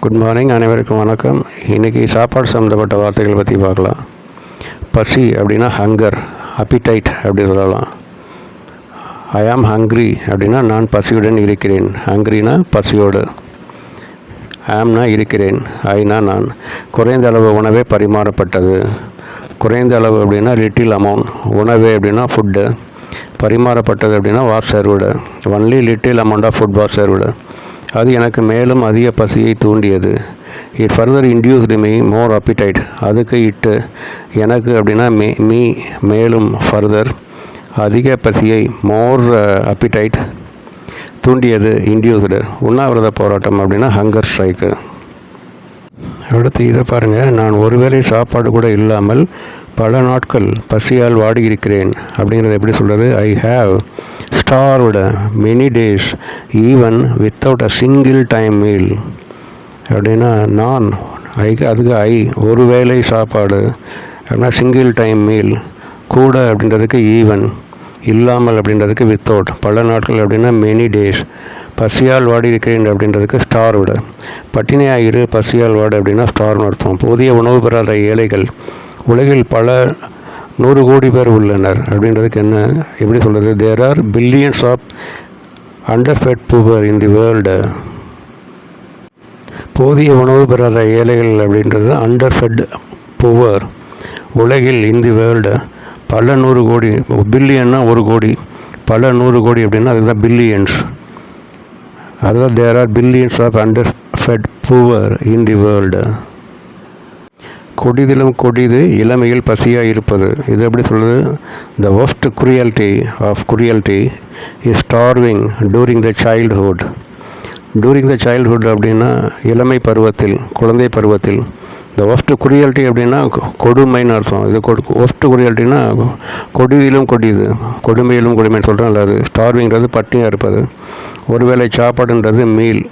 Good morning அனைவருக்கும் வணக்கம். இன்றைக்கி சாப்பாடு சம்மந்தப்பட்ட வார்த்தைகள் பற்றி பார்க்கலாம். பசி அப்படின்னா ஹங்கர் அப்பிடைட் அப்படி சொல்லலாம். ஐ ஆம் ஹங்க்ரி அப்படின்னா நான் பசியுடன் இருக்கிறேன். ஹங்க்ரினா பசியோடு. ஆம்னா இருக்கிறேன். ஐனா நான். குறைந்த அளவு உணவே பரிமாறப்பட்டது. குறைந்த அளவு அப்படின்னா லிட்டில் அமௌண்ட் உணவு அப்படின்னா ஃபுட்டு பரிமாறப்பட்டது அப்படின்னா was served only little amount of food was served அது எனக்கு மேலும் அதிக பசியை தூண்டியது. It further induced me more appetite அதுக்கு இட்டு எனக்கு அப்படின்னா மீ மீ மேலும் ஃபர்தர் அதிக பசியை மோர் அப்பிடைட் uh, தூண்டியது இன்டியூஸ்டு உண்ணாவிரத போராட்டம் அப்படின்னா ஹங்கர் ஸ்ட்ரைக்கு அடுத்து இதை பாருங்கள் நான் ஒருவேளை சாப்பாடு கூட இல்லாமல் பல நாட்கள் பசியால் வாடியிருக்கிறேன் அப்படிங்கிறத எப்படி சொல்கிறது I have starved many days even without a single time meal அப்படின்னா நான் ஐ அதுக்கு ஐ ஒரு வேளை சாப்பாடு அப்படின்னா சிங்கிள் டைம் மீல் கூட அப்படின்றதுக்கு ஈவன் இல்லாமல் அப்படின்றதுக்கு வித்தவுட் பல நாட்கள் அப்படின்னா மெனி டேஸ் பசியால் வாடி இருக்கிறேன் அப்படின்றதுக்கு விட பட்டினியாக இரு பசியால் வாடு அப்படின்னா ஸ்டார்னு அர்த்தம். போதிய உணவு பெறாத ஏழைகள் உலகில் பல நூறு கோடி பேர் உள்ளனர். அப்படின்றதுக்கு என்ன எப்படி சொல்கிறது there are billions of underfed poor in the world போதிய உணவு பெறாத ஏழைகள் அப்படின்றது அண்டர்ஃபெட் புவர் உலகில் இன் தி வேர்ல்டு பல நூறு கோடி பில்லியன்னா ஒரு கோடி பல நூறு கோடி அப்படின்னா அதுதான் பில்லியன்ஸ் அதுதான் there are billions of underfed poor in the world கொடிதிலும் கொடிது இளமையில் பசியாக இருப்பது. இது எப்படி சொல்லுது the worst cruelty of cruelty is starving during the childhood during the childhood அப்படின்னா இளமை பருவத்தில் குழந்தை பருவத்தில். இந்த ஒஸ்ட்டு குரியல்ட்டி அப்படின்னா கொடுமைன்னு அர்த்தம். இது கொடு ஒஸ்ட்டு குரியல்ட்டினா கொடிதிலும் கொடியுது கொடுமையிலும் கொடுமைன்னு சொல்கிறேன் அது. ஸ்டார்விங்கிறது பட்டினியாக இருப்பது. ஒருவேளை சாப்பாடுன்றது மீல்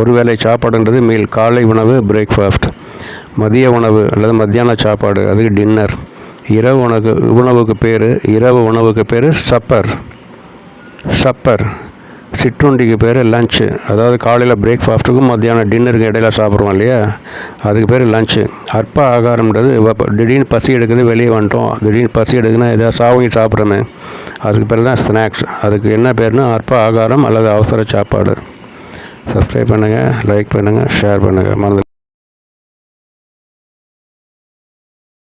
ஒருவேளை சாப்பாடுன்றது மீல் காலை உணவு பிரேக்ஃபாஸ்ட் மதிய உணவு அல்லது மத்தியான சாப்பாடு அதுக்கு டின்னர் இரவு உணவு உணவுக்கு பேர் இரவு உணவுக்கு பேர் சப்பர் சப்பர் சிற்றுண்டிக்கு பேர் லஞ்சு அதாவது காலையில் பிரேக்ஃபாஸ்ட்டுக்கும் மத்தியானம் டின்னருக்கு இடையில சாப்பிட்றோம் இல்லையா? அதுக்கு பேர் லஞ்சு அற்ப ஆகாரம்ன்றது திடீர்னு பசி எடுக்குது வெளியே வந்துட்டோம். திடீர்னு பசி எடுக்குதுன்னா எதாவது சாவங்கி சாப்பிட்றோமே. அதுக்கு பேர் தான் ஸ்நாக்ஸ் அதுக்கு என்ன பேர்னா அற்ப ஆகாரம் அல்லது அவசர சாப்பாடு. சப்ஸ்கிரைப் பண்ணுங்கள் லைக் பண்ணுங்கள் ஷேர் பண்ணுங்கள் மறந்து